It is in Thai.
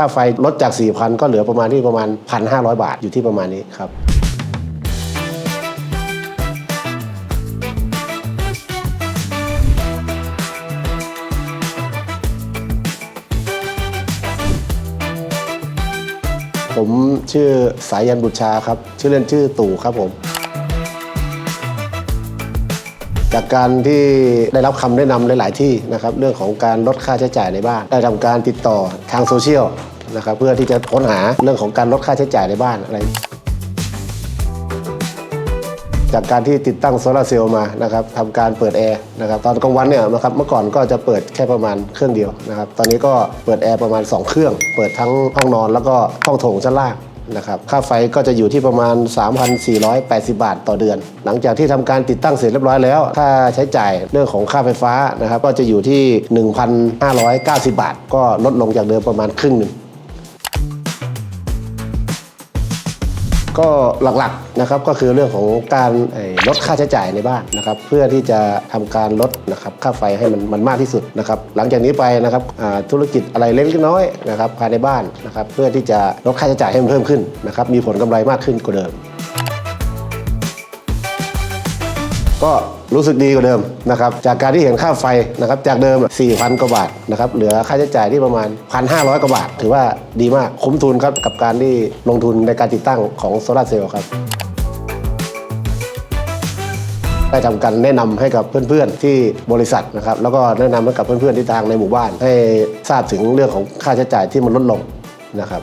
ค่าไฟลดจาก 4,000 ก็เหลือประมาณที่ประมาณ 1,500 บาทอยู่ที่ประมาณนี้ครับ ผมชื่อสายันบุตรชาครับ ชื่อเล่นชื่อตู่ครับผม จากการที่ได้รับคำแนะนำหลาย ๆ ที่นะครับเรื่องของการลดค่าใช้จ่ายในบ้าน ได้ทำการติดต่อทางโซเชียลนะครับเพื่อที่จะค้นหาเรื่องของการลดค่าใช้จ่ายในบ้านอะไรจากการที่ติดตั้งโซลาร์เซลล์มานะครับทำการเปิดแอร์นะครับตอนกลางวันเนี่ยนะครับเมื่อก่อนก็จะเปิดแค่ประมาณเครื่องเดียวนะครับตอนนี้ก็เปิดแอร์ประมาณ 2 เครื่อง เปิดทั้งห้องนอนแล้วก็ห้องโถงชั้นล่าง นะครับค่าไฟก็จะอยู่ที่ประมาณ 3,480 บาทต่อเดือน หลังจากที่ทำการติดตั้งเสร็จเรียบร้อยแล้ว ค่าใช้จ่ายเรื่องของค่าไฟฟ้านะครับก็จะอยู่ที่ 1,590 บาท ก็ลดลงจากเดิมประมาณครึ่งหนึ่ง ก็หลักๆนะครับก็คือเรื่องของการลดค่าใช้จ่ายในบ้านนะครับเพื่อที่จะทำการลดนะครับค่าไฟให้มันมันมากที่สุดนะครับหลังจากนี้ไปนะครับธุรกิจอะไรเล็กน้อยนะครับภายในบ้านนะครับเพื่อที่จะลดค่าใช้จ่ายให้มันเพิ่มขึ้นนะครับมีผลกำไรมากขึ้นกว่าเดิม ก็รู้สึกดีกว่าเดิมนะครับจากการที่เห็นค่าไฟนะครับจากเดิม 4,000 กว่าบาทนะครับเหลือค่าใช้จ่ายที่ประมาณ 1,500 กว่าบาท ถือว่าดีมากคุ้มทุนครับกับการที่ลงทุนในการติดตั้งของโซลาร์เซลล์ครับได้ทำการแนะนำให้กับเพื่อนๆ ที่บริษัทนะครับแล้วก็แนะนำให้กับเพื่อนๆที่ทางในหมู่บ้าน ให้ทราบถึงเรื่องของค่าใช้จ่ายที่มันลดลงนะครับ